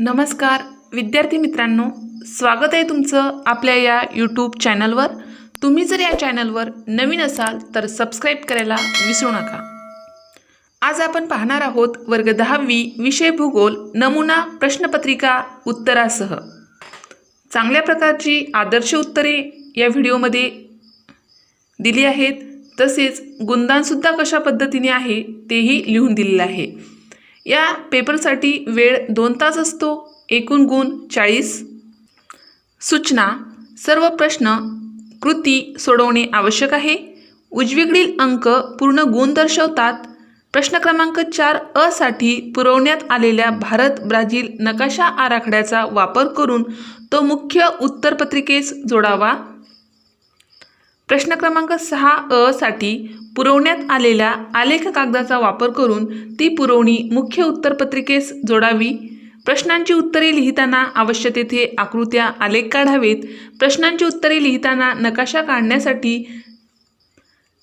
नमस्कार विद्यार्थी मित्रांनो स्वागत आहे तुमचं आपल्या या यूट्यूब चॅनलवर तुम्ही जर या चॅनलवर नवीन असाल तर सबस्क्राईब करायला विसरू नका. आज आपण पाहणार आहोत वर्ग दहावी विषय भूगोल नमुना प्रश्नपत्रिका उत्तरासह. चांगल्या प्रकारची आदर्श उत्तरे या व्हिडिओमध्ये दिली आहेत. तसेच गुंदानसुद्धा कशा पद्धतीने आहे तेही लिहून दिलेलं आहे. या पेपरसाठी वेळ दोन तास असतो. एकूण गुण चाळीस. सूचना. सर्व प्रश्न कृती सोडवणे आवश्यक आहे. उजवीकडील अंक पूर्ण गुण दर्शवतात. प्रश्न क्रमांक चार अ साठी पुरवण्यात आलेल्या भारत ब्राझील नकाशा आराखड्याचा वापर करून तो मुख्य उत्तरपत्रिकेस जोडावा. प्रश्न क्रमांक सहा अ साठी पुरवण्यात आलेल्या आलेख कागदाचा वापर करून ती पुरवणी मुख्य उत्तरपत्रिकेस जोडावी. प्रश्नांची उत्तरे लिहिताना आवश्य तेथे आकृत्या आलेख काढावेत. प्रश्नांची उत्तरे लिहिताना नकाशा काढण्यासाठी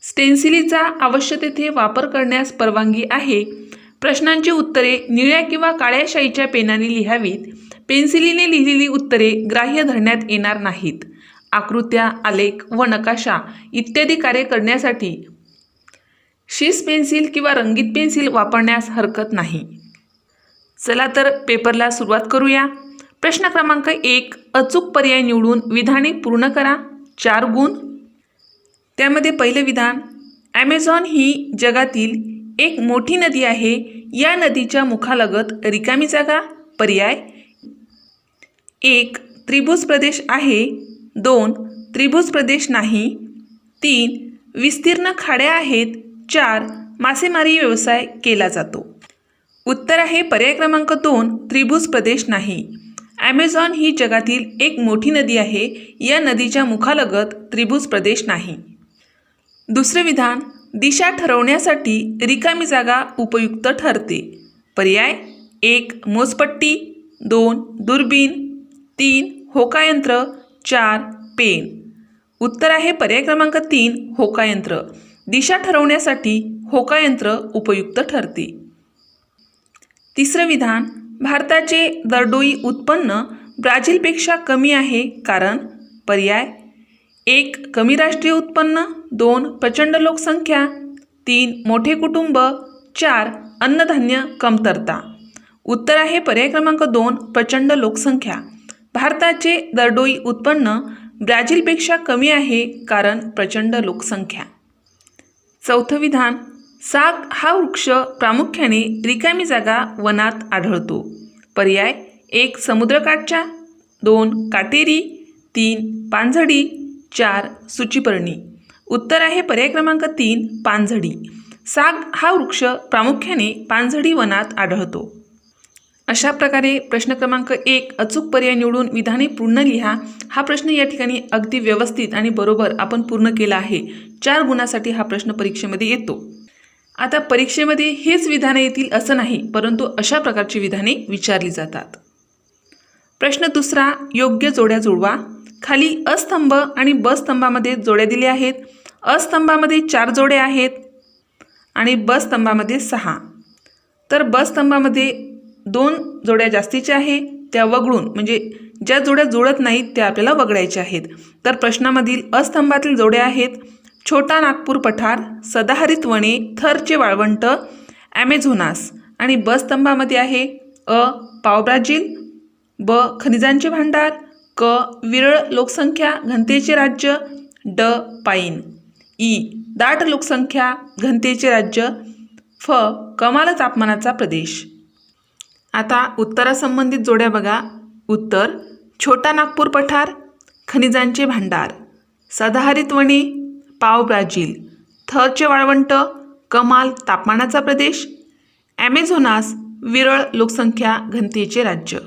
स्टेन्सिलीचा आवश्य तेथे वापर करण्यास परवानगी आहे. प्रश्नांची उत्तरे निळ्या किंवा काळ्या शाईच्या पेनाने लिहावीत. पेन्सिलीने लिहिलेली उत्तरे ग्राह्य धरण्यात येणार नाहीत. आकृत्या आलेख व नकाशा इत्यादी कार्य करण्यासाठी शीस पेन्सिल किंवा रंगीत पेन्सिल वापरण्यास हरकत नाही. चला तर पेपरला सुरुवात करूया. प्रश्न क्रमांक एक अचूक पर्याय निवडून विधाने पूर्ण करा. चार गुण. त्यामध्ये पहिलं विधान ॲमेझॉन ही जगातील एक मोठी नदी आहे. या नदीच्या मुखालगत रिकामी जागा. पर्याय. एक त्रिभुज प्रदेश आहे. दोन त्रिभुज प्रदेश नाही. तीन विस्तीर्ण खाड्या आहेत. चार मासेमारी व्यवसाय केला जातो. उत्तर आहे पर्याय क्रमांक दोन त्रिभुज प्रदेश नाही. ॲमेझॉन ही जगातील एक मोठी नदी आहे. या नदीच्या मुखालगत त्रिभुज प्रदेश नाही. दुसरे विधान दिशा ठरवण्यासाठी रिकामी जागा उपयुक्त ठरते. पर्याय एक मोजपट्टी. दोन दुर्बीण तीन होकायंत्र. चार पेन. उत्तर आहे पर्याय क्रमांक तीन होकायंत्र. दिशा ठरवण्यासाठी होकायंत्र उपयुक्त ठरते. तिसरं विधान भारताचे दरडोई उत्पन्न ब्राझीलपेक्षा कमी आहे कारण पर्याय एक कमी राष्ट्रीय उत्पन्न दोन प्रचंड लोकसंख्या तीन मोठे कुटुंब चार अन्नधान्य कमतरता. उत्तर आहे पर्याय क्रमांक दोन प्रचंड लोकसंख्या. भारताचे दरडोई उत्पन्न ब्राझीलपेक्षा कमी आहे कारण प्रचंड लोकसंख्या. चौथं विधान साग हा वृक्ष प्रामुख्याने रिकामी जागा वनात आढळतो. पर्याय एक समुद्रकाठच्या दोन काटेरी तीन पानझडी चार सुचिपर्णी. उत्तर आहे पर्याय क्रमांक तीन पानझडी. साग हा वृक्ष प्रामुख्याने पानझडी वनात आढळतो. अशा प्रकारे प्रश्न क्रमांक एक अचूक पर्याय निवडून विधाने पूर्ण लिहा. हा प्रश्न या ठिकाणी अगदी व्यवस्थित आणि बरोबर आपण पूर्ण केला आहे. चार गुणासाठी हा प्रश्न परीक्षेमध्ये येतो. आता परीक्षेमध्ये हेच विधाने येतील असं नाही परंतु अशा प्रकारची विधाने विचारली जातात. प्रश्न दुसरा योग्य जोड्या जुळवा. खाली अस्तंभ आणि बस्तंभामध्ये स्तंभामध्ये जोड्या दिल्या आहेत. अस्तंभामध्ये चार जोड्या आहेत आणि बस्तंभामध्ये स्तंभामध्ये सहा. तर बस्तंभामध्ये दोन जोड्या जास्तीच्या आहे त्या वगळून म्हणजे ज्या जोड्या जुळत नाहीत त्या आपल्याला वगळायच्या आहेत. तर प्रश्नामधील अस्तंभातील जोड्या आहेत छोटा नागपूर पठार सदाहरित वने थरचे वाळवंट ॲमेझोनास आणि ब स्तंभामध्ये आहे अ पावब्राझील ब खनिजांचे भांडार क विरळ लोकसंख्या घनतेचे राज्य ड पाईन. ई दाट लोकसंख्या घनतेचे राज्य फ कमाल तापमानाचा प्रदेश. आता उत्तरासंबंधित जोड्या बघा. उत्तर छोटा नागपूर पठार खनिजांचे भांडार सदाहरित वणी पाव ब्राझील थरचे वाळवंट कमाल तापमानाचा प्रदेश ॲमेझोनास विरळ लोकसंख्या घनतेचे राज्य.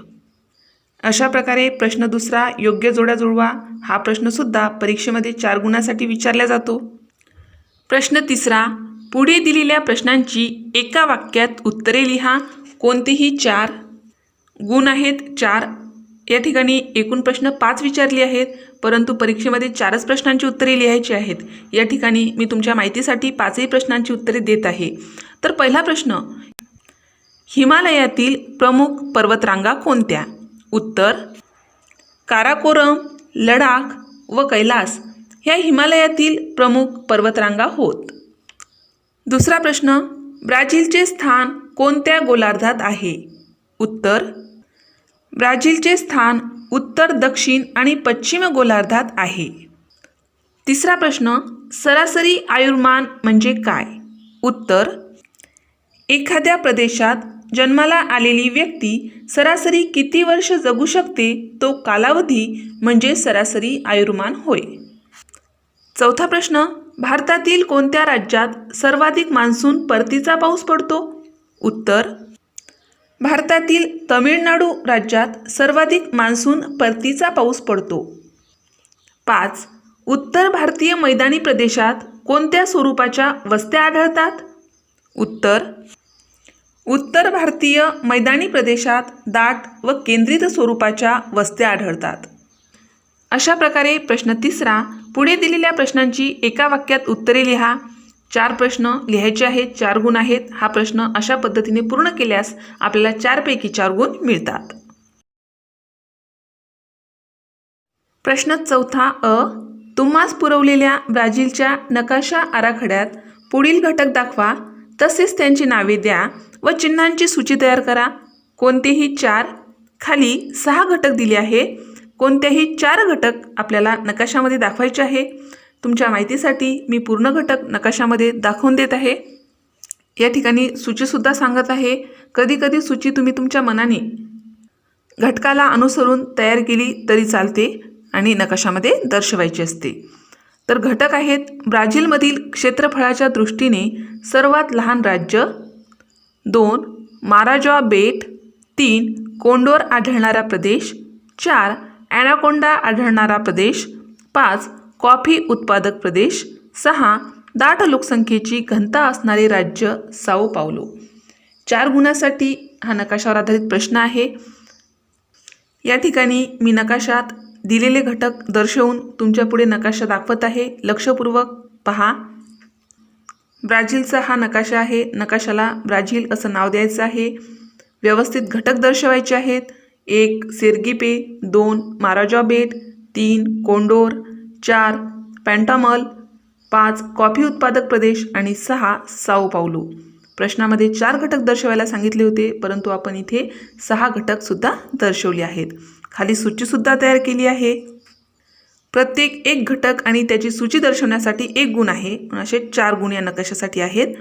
अशा प्रकारे प्रश्न दुसरा योग्य जोड्या जुळवा हा प्रश्नसुद्धा परीक्षेमध्ये चार गुणासाठी विचारला जातो. प्रश्न तिसरा पुढे दिलेल्या प्रश्नांची एका वाक्यात उत्तरे लिहा. कोणतेही चार गुण आहेत चार या ठिकाणी एकूण प्रश्न पाच विचारले आहेत परंतु परीक्षेमध्ये चारच प्रश्नांची उत्तरे लिहायची आहेत. या ठिकाणी मी तुमच्या माहितीसाठी पाचही प्रश्नांची उत्तरे देत आहे. तर पहिला प्रश्न हिमालयातील प्रमुख पर्वतरांगा कोणत्या? उत्तर काराकोरम लडाख व कैलास ह्या हिमालयातील प्रमुख पर्वतरांगा होत. दुसरा प्रश्न ब्राझीलचे स्थान कोणत्या गोलार्धात आहे? उत्तर. ब्राझीलचे स्थान उत्तर दक्षिण आणि पश्चिम गोलार्धात आहे. तिसरा प्रश्न सरासरी आयुर्मान म्हणजे काय? उत्तर. एखाद्या प्रदेशात जन्माला आलेली व्यक्ती सरासरी किती वर्ष जगू शकते? तो कालावधी म्हणजे सरासरी आयुर्मान होय. चौथा प्रश्न भारतातील कोणत्या राज्यात सर्वाधिक मान्सून परतीचा पाऊस पडतो? उत्तर. भारतातील तमिळनाडू राज्यात सर्वाधिक मान्सून परतीचा पाऊस पडतो. पाच. उत्तर भारतीय मैदानी प्रदेशात कोणत्या स्वरूपाच्या वस्त्या आढळतात? उत्तर. उत्तर भारतीय मैदानी प्रदेशात दाट व केंद्रित स्वरूपाच्या वस्त्या आढळतात. अशा प्रकारे प्रश्न तिसरा पुढे दिलेल्या प्रश्नांची एका वाक्यात उत्तरे लिहा. चार प्रश्न लिहायचे आहेत चार गुण आहेत. हा प्रश्न अशा पद्धतीने पूर्ण केल्यास आपल्याला चारपैकी चार गुण मिळतात. प्रश्न चौथा अ. तुम्हास पुरवलेल्या ब्राझीलच्या नकाशा आराखड्यात पुढील घटक दाखवा. तसेच त्यांची नावे द्या व चिन्हांची सूची तयार करा. कोणतेही चार खाली सहा घटक दिले आहे. कोणत्याही चार घटक आपल्याला नकाशामध्ये दाखवायचे आहे. तुमच्या माहितीसाठी मी पूर्ण घटक नकाशामध्ये दाखवून देत आहे. या ठिकाणी सूचीसुद्धा सांगत आहे. कधीकधी सूची तुम्ही तुमच्या मनाने घटकाला अनुसरून तयार केली तरी चालते आणि नकाशामध्ये दर्शवायची असते. तर घटक आहेत ब्राझीलमधील क्षेत्रफळाच्या दृष्टीने सर्वात लहान राज्य. दोन माराजॉ बेट. तीन कोंडोर आढळणारा प्रदेश. चार ॲनाकोंडा आढळणारा प्रदेश. पाच कॉफी उत्पादक प्रदेश. सहा दाट लोकसंख्येची घनता असणारे राज्य साओ पावलो चार गुणासाठी हा नकाशावर आधारित प्रश्न आहे. या ठिकाणी मी नकाशात दिलेले घटक दर्शवून तुमच्यापुढे नकाशा दाखवत आहे. लक्षपूर्वक पहा. ब्राझीलचा हा नकाशा आहे. नकाशाला ब्राझील असं नाव द्यायचं आहे. व्यवस्थित घटक दर्शवायचे आहेत. एक सेर्गिपे. दोन माराजॉ बेट. तीन कोंडोर. चार पॅन्टामल पाच कॉफी उत्पादक प्रदेश आणि सहा साओ पावलो प्रश्नामध्ये चार घटक दर्शवायला सांगितले होते परंतु आपण इथे सहा घटकसुद्धा दर्शवले आहेत. खाली सूचीसुद्धा तयार केली आहे. प्रत्येक एक घटक आणि त्याची सूची दर्शवण्यासाठी एक गुण आहे. असे चार गुण या नकाशासाठी आहेत.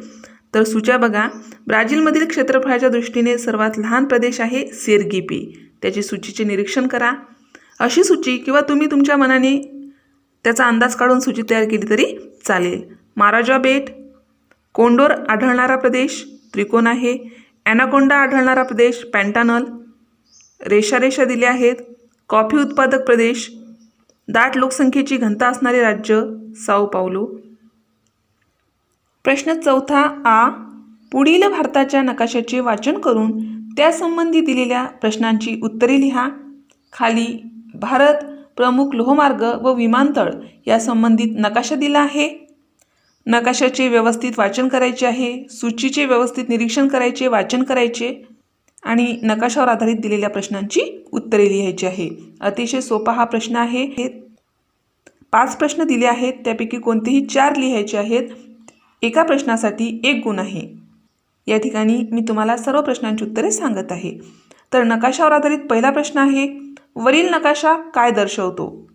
तर सूच्या बघा. ब्राझीलमधील क्षेत्रफळाच्या दृष्टीने सर्वात लहान प्रदेश आहे सेरगिपी. त्याची सूचीचे निरीक्षण करा. अशी सूची किंवा तुम्ही तुमच्या मनाने त्याचा अंदाज काढून सूची तयार केली तरी चालेल. महाराजा बेट कोंडोर आढळणारा प्रदेश त्रिकोण आहे. ॲनाकोंडा आढळणारा प्रदेश पॅन्टानल. रेषा रेषा दिल्या आहेत. कॉफी उत्पादक प्रदेश दाट लोकसंख्येची घनता असणारे राज्य साओ पावलो प्रश्न चौथा आ पुढील भारताच्या नकाशाचे वाचन करून त्यासंबंधी दिलेल्या प्रश्नांची उत्तरे लिहा. खाली भारत प्रमुख लोहमार्ग व विमानतळ या संबंधित नकाशा दिला आहे. नकाशाचे व्यवस्थित वाचन करायचे आहे सूचीचे व्यवस्थित निरीक्षण करायचे वाचन करायचे आणि नकाशावर आधारित दिलेल्या प्रश्नांची उत्तरे लिहायची आहे. अतिशय सोपा हा प्रश्न आहे. हे पाच प्रश्न दिले आहेत त्यापैकी कोणतेही चार लिहायचे आहेत. एका प्रश्नासाठी एक गुण आहे. या ठिकाणी मी तुम्हाला सर्व प्रश्नांची उत्तरे सांगत आहे. तर नकाशावर आधारित पहिला प्रश्न आहे वरील नकाशा काय दर्शवतो?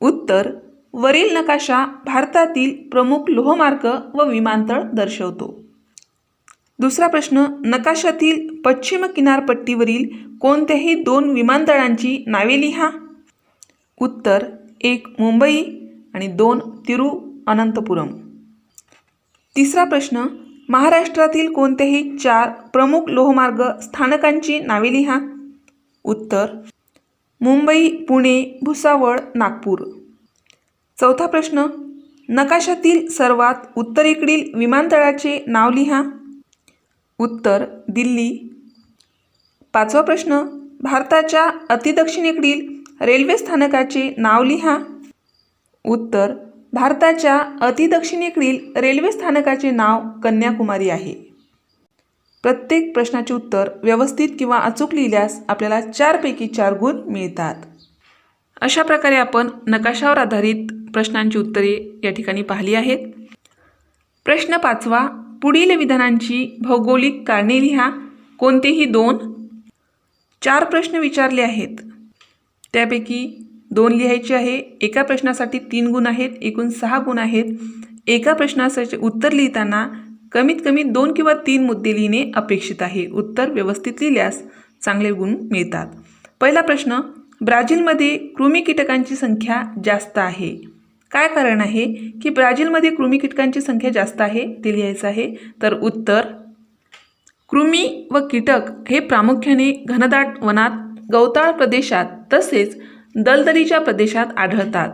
उत्तर वरील नकाशा भारतातील प्रमुख लोहमार्ग व विमानतळ दर्शवतो. दुसरा प्रश्न नकाशातील पश्चिम किनारपट्टीवरील कोणत्याही दोन विमानतळांची नावे लिहा. उत्तर एक मुंबई आणि दोन तिरुअनंतपुरम तिसरा प्रश्न महाराष्ट्रातील कोणत्याही चार प्रमुख लोहमार्ग स्थानकांची नावे लिहा. उत्तर मुंबई पुणे भुसावळ नागपूर. चौथा प्रश्न नकाशातील सर्वात उत्तरेकडील विमानतळाचे नाव लिहा. उत्तर दिल्ली. पाचवा प्रश्न भारताच्या अतिदक्षिणेकडील रेल्वे स्थानकाचे नाव लिहा. उत्तर भारताच्या अतिदक्षिणेकडील रेल्वे स्थानकाचे नाव कन्याकुमारी आहे. प्रत्येक प्रश्नाचे उत्तर व्यवस्थित किंवा अचूक लिहिल्यास आपल्याला चारपैकी चार गुण मिळतात. अशा प्रकारे आपण नकाशावर आधारित प्रश्नांची उत्तरे या ठिकाणी पाहिली आहेत. प्रश्न पाचवा पुढील विधानांची भौगोलिक कारणे लिहा. कोणतेही दोन चार प्रश्न विचारले आहेत. त्यापैकी दोन लिहायचे आहे. एका प्रश्नासाठी तीन गुण आहेत एकूण सहा गुण आहेत. एका प्रश्नासाठी उत्तर लिहिताना कमीत कमी दोन किंवा तीन मुद्दे लिहिणे अपेक्षित आहे. उत्तर व्यवस्थित लिहिल्यास चांगले गुण मिळतात. पहिला प्रश्न ब्राझीलमध्ये कृमी कीटकांची संख्या जास्त आहे. काय कारण आहे की ब्राझीलमध्ये कृमी कीटकांची संख्या जास्त आहे ते लिहायचं आहे? तर उत्तर कृमी व कीटक हे प्रामुख्याने घनदाट वनात गवताळ प्रदेशात तसेच दलदलीच्या प्रदेशात आढळतात.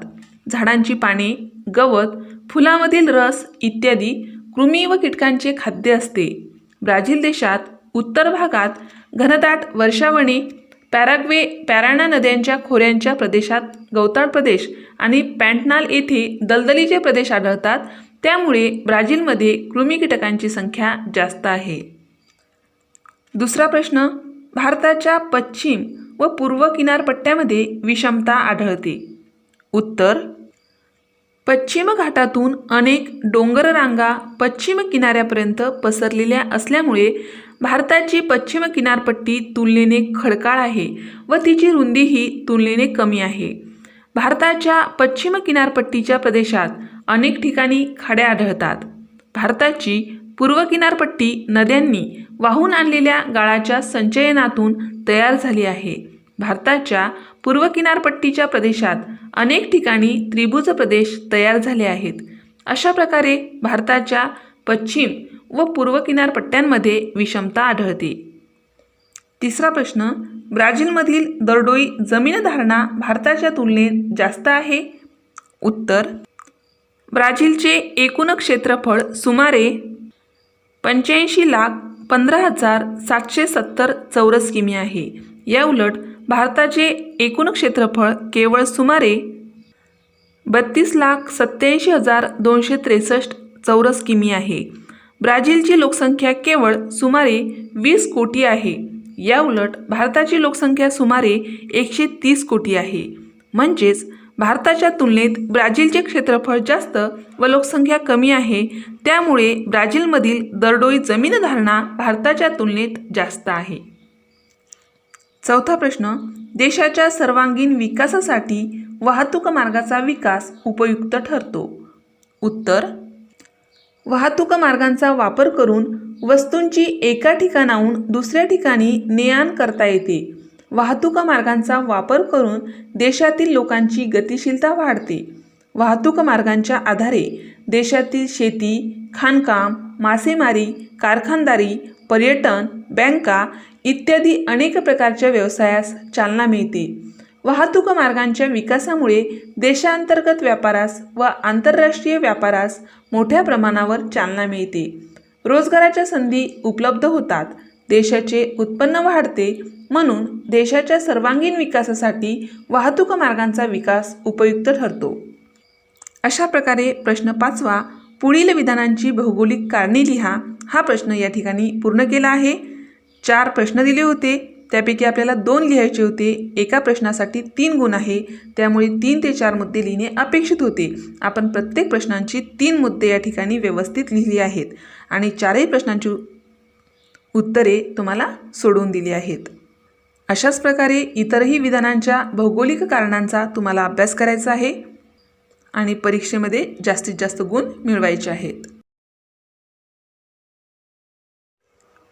झाडांची पाने गवत फुलामधील रस इत्यादी कृमी व कीटकांचे खाद्य असते. ब्राझील देशात उत्तर भागात घनदाट वर्षावणी पॅराग्वे पॅराना नद्यांच्या खोऱ्यांच्या प्रदेशात गवताळ प्रदेश आणि पॅन्टनाल येथे दलदलीचे प्रदेश आढळतात. त्यामुळे ब्राझीलमध्ये कृमी कीटकांची संख्या जास्त आहे. दुसरा प्रश्न भारताच्या पश्चिम व पूर्व किनारपट्ट्यामध्ये विषमता आढळते. उत्तर पश्चिम घाटातून अनेक डोंगररांगा पश्चिम किनाऱ्यापर्यंत पसरलेल्या असल्यामुळे भारताची पश्चिम किनारपट्टी तुलनेने खडकाळ आहे व तिची रुंदीही तुलनेने कमी आहे. भारताच्या पश्चिम किनारपट्टीच्या प्रदेशात अनेक ठिकाणी खाड्या आढळतात. भारताची पूर्व किनारपट्टी नद्यांनी वाहून आणलेल्या गाळाच्या संचयनातून तयार झाली आहे. भारताच्या पूर्व किनारपट्टीच्या प्रदेशात अनेक ठिकाणी त्रिभुज प्रदेश तयार झाले आहेत. अशा प्रकारे भारताच्या पश्चिम व पूर्व किनारपट्ट्यांमध्ये विषमता आढळते. तिसरा प्रश्न ब्राझीलमधील दरडोई जमीन धारणा भारताच्या तुलनेत जास्त आहे? उत्तर ब्राझीलचे एकूण क्षेत्रफळ सुमारे पंच्याऐंशी लाख पंधरा हजार सातशे सत्तर चौरस किमी आहे. या उलट भारताचे एकूण क्षेत्रफळ केवळ सुमारे बत्तीस लाख सत्याऐंशी हजार दोनशे त्रेसष्ट चौरस किमी आहे. ब्राझीलची लोकसंख्या केवळ सुमारे वीस कोटी आहे. या उलट भारताची लोकसंख्या सुमारे एकशे तीस कोटी आहे. म्हणजेच भारताच्या तुलनेत ब्राझीलचे क्षेत्रफळ जास्त व लोकसंख्या कमी आहे. त्यामुळे ब्राझीलमधील दरडोई जमीन धारणा भारताच्या तुलनेत जास्त आहे. चौथा प्रश्न देशाच्या सर्वांगीण विकासासाठी वाहतूक मार्गाचा विकास उपयुक्त ठरतो. उत्तर वाहतूक मार्गांचा वापर करून वस्तूंची एका ठिकाणाहून दुसऱ्या ठिकाणी ने आण करता येते. वाहतूक मार्गांचा वापर करून देशातील लोकांची गतिशीलता वाढते. वाहतूक मार्गांच्या आधारे देशातील शेती खाणकाम मासेमारी कारखानदारी पर्यटन बँका इत्यादी अनेक प्रकारच्या व्यवसायास चालना मिळते. वाहतूक मार्गांच्या विकासामुळे देशांतर्गत व्यापारास व आंतरराष्ट्रीय व्यापारास मोठ्या प्रमाणावर चालना मिळते. रोजगाराच्या संधी उपलब्ध होतात. देशाचे उत्पन्न वाढते. म्हणून देशाच्या सर्वांगीण विकासासाठी वाहतूक मार्गांचा विकास उपयुक्त ठरतो. अशा प्रकारे प्रश्न पाचवा पुढील विधानांची भौगोलिक कारणे लिहा हा प्रश्न या ठिकाणी पूर्ण केला आहे. चार प्रश्न दिले होते. त्यापैकी आपल्याला दोन लिहायचे होते. एका प्रश्नासाठी तीन गुण आहे. त्यामुळे तीन ते चार मुद्दे लिहिणे अपेक्षित होते. आपण प्रत्येक प्रश्नांची तीन मुद्दे या ठिकाणी व्यवस्थित लिहिली आहेत. आणि चारही प्रश्नांची उत्तरे तुम्हाला सोडवून दिली आहेत. अशाच प्रकारे इतरही विधानांच्या भौगोलिक कारणांचा तुम्हाला अभ्यास करायचा आहे. आणि परीक्षेमध्ये जास्तीत जास्त गुण मिळवायचे आहेत.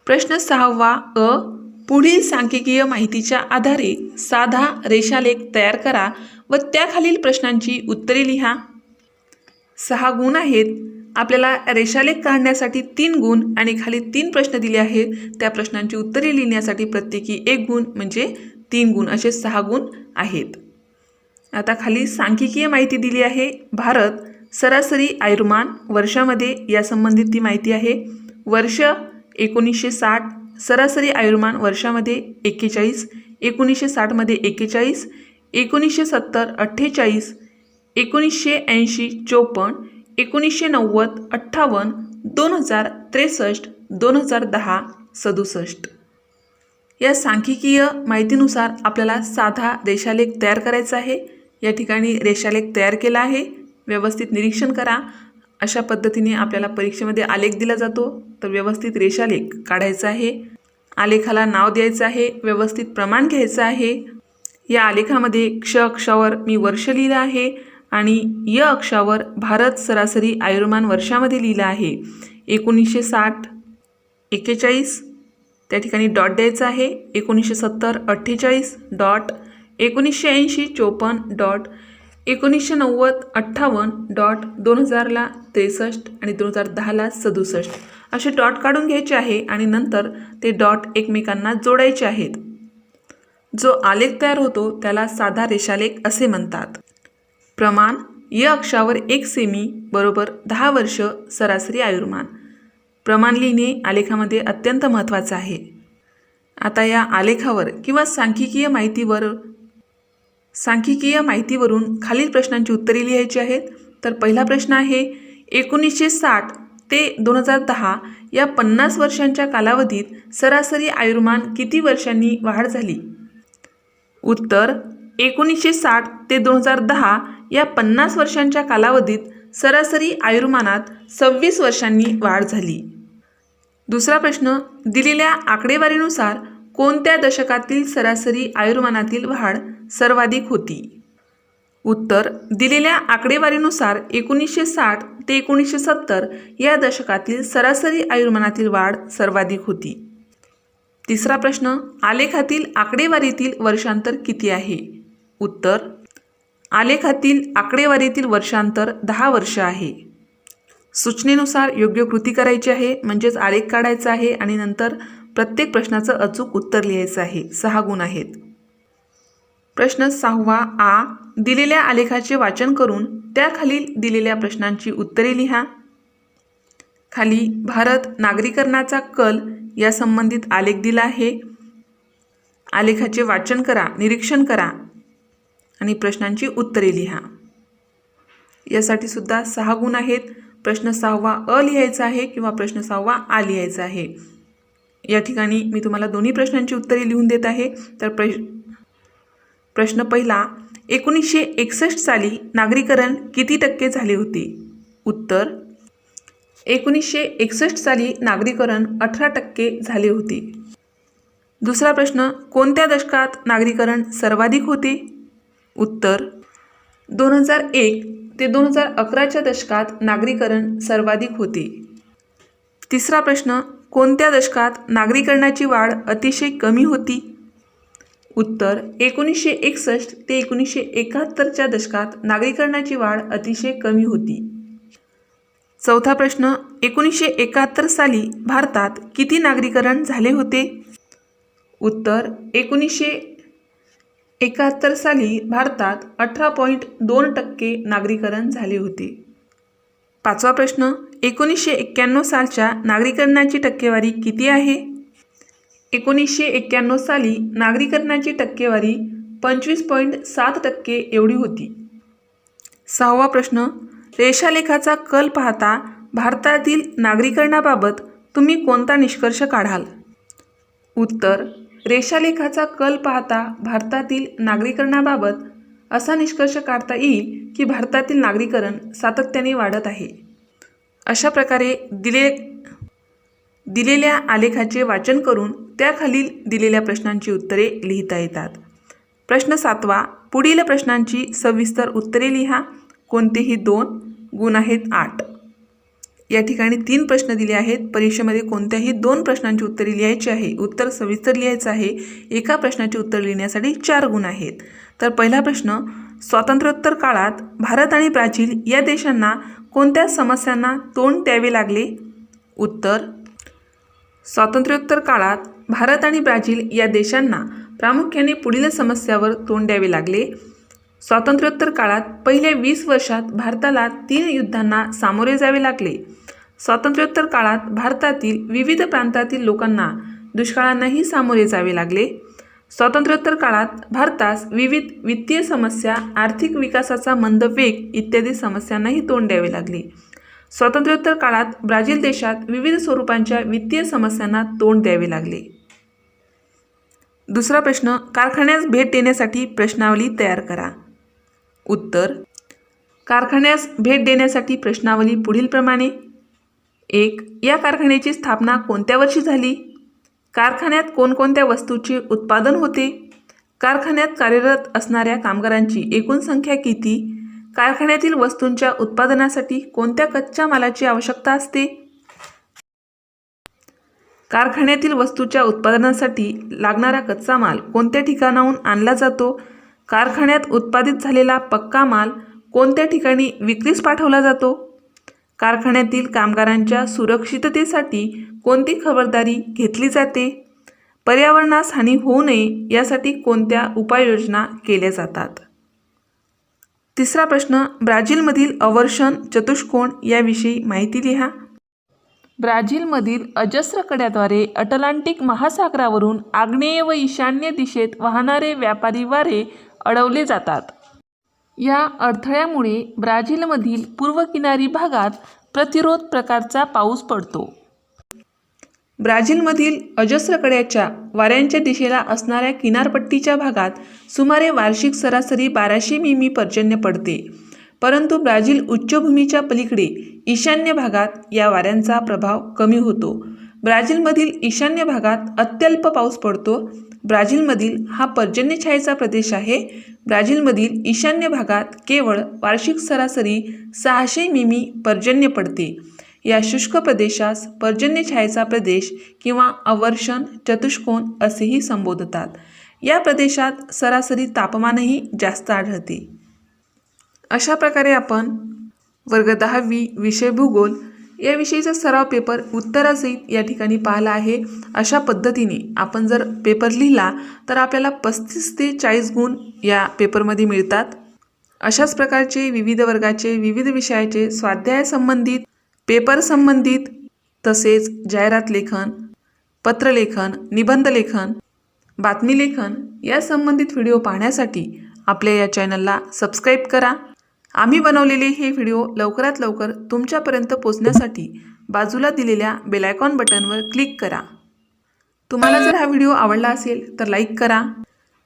प्रश्न सहावा अ. पुढील सांख्यिकीय माहितीच्या आधारे साधा रेषालेख तयार करा व त्याखालील प्रश्नांची उत्तरे लिहा. सहा गुण आहेत. आपल्याला रेषालेख काढण्यासाठी तीन गुण आणि खाली तीन प्रश्न दिले आहेत. त्या प्रश्नांची उत्तरे लिहिण्यासाठी प्रत्येकी एक गुण म्हणजे तीन गुण असे सहा गुण आहेत. आता खाली सांख्यिकीय माहिती दिली आहे. भारत सरासरी आयुर्मान वर्षामध्ये या संबंधित ती माहिती आहे. वर्ष एकोणीसशे साठ सरासरी आयुर्मान वर्षामध्ये एक्केचाळीस एकोणीसशे साठमध्ये एक्केचाळीस एकोणीसशे सत्तर अठ्ठेचाळीस एकोणीसशे ऐंशी चोपन्न एकोणीसशे नव्वद अठ्ठावन्न दोन हजार त्रेसष्ट दोन हजार दहा सदुसष्ट. या सांख्यिकीय माहितीनुसार आपल्याला साधा रेषालेख तयार करायचा आहे. या ठिकाणी रेषालेख तयार केला आहे. व्यवस्थित निरीक्षण करा. अशा पद्धतीने आपल्याला परीक्षेमध्ये आलेख दिला जातो. तर व्यवस्थित रेषालेख काढायचा आहे. आलेखाला नाव द्यायचं आहे. व्यवस्थित प्रमाण घ्यायचं आहे. या आलेखामध्ये क्ष अक्षावर मी वर्ष लिहिलं आहे आणि य अक्षावर भारत सरासरी आयुर्मान वर्षामध्ये लिहिलं आहे. एकोणीसशे साठ एक्केचाळीस त्या ठिकाणी डॉट द्यायचं आहे. एकोणीसशे सत्तर अठ्ठेचाळीस डॉट एकोणीसशे ऐंशी चोपन्न डॉट एकोणीसशे नव्वद अठ्ठावन्न डॉट दोन हजारला त्रेसष्ट आणि दोन हजार दहाला सदुसष्ट असे डॉट काढून घ्यायचे आहे आणि नंतर ते डॉट एकमेकांना जोडायचे आहेत. जो आलेख तयार होतो त्याला साधा रेषालेख असे म्हणतात. प्रमाण य अक्षावर एक सेमी बरोबर दहा वर्ष सरासरी आयुर्मान. प्रमाण लिहिणे आलेखामध्ये अत्यंत महत्त्वाचं आहे. आता या आलेखावर किंवा सांख्यिकीय माहितीवर सांख्यिकीय माहितीवरून खालील प्रश्नांची उत्तरे लिहायची आहेत. तर पहिला प्रश्न आहे एकोणीसशे साठ ते दोन हजार दहा या पन्नास वर्षांच्या कालावधीत सरासरी आयुर्मान किती वर्षांनी वाढ झाली? उत्तर एकोणीसशे साठ ते दोन हजार दहा या पन्नास वर्षांच्या कालावधीत सरासरी आयुर्मानात सव्वीस वर्षांनी वाढ झाली. दुसरा प्रश्न दिलेल्या आकडेवारीनुसार कोणत्या दशकातील सरासरी आयुर्मानातील वाढ सर्वाधिक होती. उत्तर दिलेल्या आकडेवारीनुसार एकोणीसशे साठ ते एकोणीसशे सत्तर या दशकातील सरासरी आयुर्मानातील वाढ सर्वाधिक होती. तिसरा प्रश्न आलेखातील आकडेवारीतील वर्षांतर किती आहे? उत्तर आलेखातील आकडेवारीतील वर्षांतर दहा वर्ष आहे. सूचनेनुसार योग्य कृती करायची आहे म्हणजेच आलेख काढायचा आहे आणि नंतर प्रत्येक प्रश्नाचं अचूक उत्तर लिहायचं आहे. सहा गुण आहेत. प्रश्न सहावा आ दिलेल्या आलेखाचे वाचन करून त्याखालील दिलेल्या प्रश्नांची उत्तरे लिहा. खाली भारत नागरीकरणाचा कल या संबंधित आलेख दिला आहे. आलेखाचे वाचन करा निरीक्षण करा आणि प्रश्नांची उत्तरे लिहा. यासाठी सुद्धा सहा गुण आहेत. प्रश्न सहावा अ लिहायचा आहे किंवा प्रश्न सहावा आ लिहायचा आहे. या ठिकाणी मी तुम्हाला दोन्ही प्रश्नांची उत्तरे लिहून देत आहे. तर प्र प्रश्न पहिला एकोणीसशे एकसष्ट साली नागरीकरण किती टक्के झाले होते? उत्तर एकोणीसशे एकसष्ट साली नागरीकरण अठरा टक्के झाले होते. दुसरा प्रश्न कोणत्या दशकात नागरीकरण सर्वाधिक होते? उत्तर दोन हजार एक ते दोन हजार अकराच्या दशकात नागरीकरण सर्वाधिक होते. तिसरा प्रश्न कोणत्या दशकात नागरीकरणाची वाढ अतिशय कमी होती? उत्तर एकोणीसशे एकसष्ट ते एकोणीसशे एकाहत्तरच्या दशकात नागरीकरणाची वाढ अतिशय कमी होती. चौथा प्रश्न एकोणीसशे एकाहत्तर साली भारतात किती नागरीकरण झाले होते? उत्तर एकोणीसशे एकाहत्तर साली भारतात अठरा पॉईंट दोन टक्के नागरीकरण झाले होते. पाचवा प्रश्न एकोणीसशे एक्क्याण्णव सालच्या नागरीकरणाची टक्केवारी किती आहे? एकोणीसशे एक्क्याण्णव साली नागरीकरणाची टक्केवारी पंचवीस पॉईंट सात टक्के एवढी होती. सहावा प्रश्न रेषालेखाचा कल पाहता भारतातील नागरीकरणाबाबत तुम्ही कोणता निष्कर्ष काढाल? उत्तर रेषालेखाचा कल पाहता भारतातील नागरीकरणाबाबत असा निष्कर्ष काढता येईल की भारतातील नागरीकरण सातत्याने वाढत आहे. अशा प्रकारे दिले दिलेल्या आलेखाचे वाचन करून त्याखालील दिलेल्या प्रश्नांची उत्तरे लिहिता येतात. प्रश्न सातवा पुढील प्रश्नांची सविस्तर उत्तरे लिहा. कोणतेही दोन गुण आहेत आठ. या ठिकाणी तीन प्रश्न दिले आहेत. परीक्षेमध्ये कोणत्याही दोन प्रश्नांची उत्तरे लिहायची आहे? उत्तर सविस्तर लिहायचं आहे. एका प्रश्नाचे उत्तर लिहिण्यासाठी चार गुण आहेत. तर पहिला प्रश्न स्वातंत्र्योत्तर काळात भारत आणि ब्राझील या देशांना कोणत्या समस्यांना तोंड द्यावे लागले? उत्तर स्वातंत्र्योत्तर काळात भारत आणि ब्राझील या देशांना प्रामुख्याने पुढील समस्यावर तोंड द्यावे लागले. स्वातंत्र्योत्तर काळात पहिल्या वीस वर्षात भारताला तीन युद्धांना सामोरे जावे लागले. स्वातंत्र्योत्तर काळात भारतातील विविध प्रांतातील लोकांना दुष्काळांनाही सामोरे जावे लागले. स्वातंत्र्योत्तर काळात भारतास विविध वित्तीय समस्या आर्थिक विकासाचा मंद वेग इत्यादी समस्यांनाही तोंड द्यावे लागले. स्वातंत्र्योत्तर काळात ब्राझील देशात विविध स्वरूपांच्या वित्तीय समस्यांना तोंड द्यावे लागले. दुसरा प्रश्न कारखान्यास भेट देण्यासाठी प्रश्नावली तयार करा. उत्तर कारखान्यास भेट देण्यासाठी प्रश्नावली पुढीलप्रमाणे एक या कारखान्याची स्थापना कोणत्या वर्षी झाली? कारखान्यात कोणकोणत्या वस्तूचे उत्पादन होते? कारखान्यात कार्यरत असणाऱ्या कामगारांची एकूण संख्या किती? कारखान्यातील वस्तूंच्या उत्पादनासाठी कोणत्या कच्च्या मालाची आवश्यकता असते? कारखान्यातील वस्तूच्या उत्पादनासाठी लागणारा कच्चा माल कोणत्या ठिकाणाहून आणला जातो? कारखान्यात उत्पादित झालेला पक्का माल कोणत्या ठिकाणी विक्रीस पाठवला जातो? कारखान्यातील कामगारांच्या सुरक्षिततेसाठी कोणती खबरदारी घेतली जाते? पर्यावरणास हानी होऊ नये यासाठी कोणत्या उपाययोजना केल्या जातात? तिसरा प्रश्न ब्राझीलमधील अवर्षण चतुष्कोण याविषयी माहिती लिहा. ब्राझीलमधील अजस्र कड्याद्वारे अटलांटिक महासागरावरून आग्नेय व ईशान्य दिशेत वाहणारे व्यापारी वारे अडवले जातात. या अडथळ्यामुळे ब्राझीलमधील पूर्व किनारी भागात प्रतिरोध प्रकारचा पाऊस पडतो. ब्राझीलमधील अजस्रकड्याच्या वाऱ्यांच्या दिशेला असणाऱ्या किनारपट्टीच्या भागात सुमारे वार्षिक सरासरी बाराशे मिमी पर्जन्य पडते. परंतु ब्राझील उच्चभूमीच्या पलीकडे ईशान्य भागात या वाऱ्यांचा प्रभाव कमी होतो. ब्राझीलमधील ईशान्य भागात अत्यल्प पाऊस पडतो. ब्राझीलमधील हा पर्जन्यछायेचा प्रदेश आहे. ब्राझीलमधील ईशान्य भागात केवळ वार्षिक सरासरी सहाशे मिमी पर्जन्य पडते. या शुष्क प्रदेशास पर्जन्यछायेचा प्रदेश किंवा अवर्षण चतुष्कोण असेही संबोधतात. या प्रदेशात सरासरी तापमानही जास्त आढळते. अशा प्रकारे आपण वर्ग दहावी विषय भूगोल याविषयीचा सराव पेपर उत्तरासहित या ठिकाणी पाहिला आहे. अशा पद्धतीने आपण जर पेपर लिहिला तर आपल्याला पस्तीस ते चाळीस गुण या पेपरमध्ये मिळतात. अशाच प्रकारचे विविध वर्गाचे विविध विषयाचे स्वाध्यायासंबंधित पेपर संबंधित तसेच जाहिरात लेखन पत्रलेखन निबंध लेखन बातमी लेखन या संबंधित व्हिडिओ पाहण्यासाठी आपल्या या चॅनलला सबस्क्राईब करा. आम्ही बनवलेले हे व्हिडिओ लवकरात लवकर तुमच्यापर्यंत पोचण्यासाठी बाजूला दिलेल्या बेलायकॉन बटनवर क्लिक करा. तुम्हाला जर हा व्हिडिओ आवडला असेल तर लाईक करा.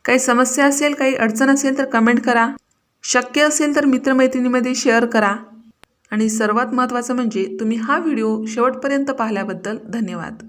काही समस्या असेल काही अडचण असेल तर कमेंट करा. शक्य असेल तर मित्रमैत्रिणीमध्ये शेअर करा. आणि सर्वात महत्त्वाचं म्हणजे तुम्ही हा व्हिडिओ शेवटपर्यंत पाहिल्याबद्दल धन्यवाद.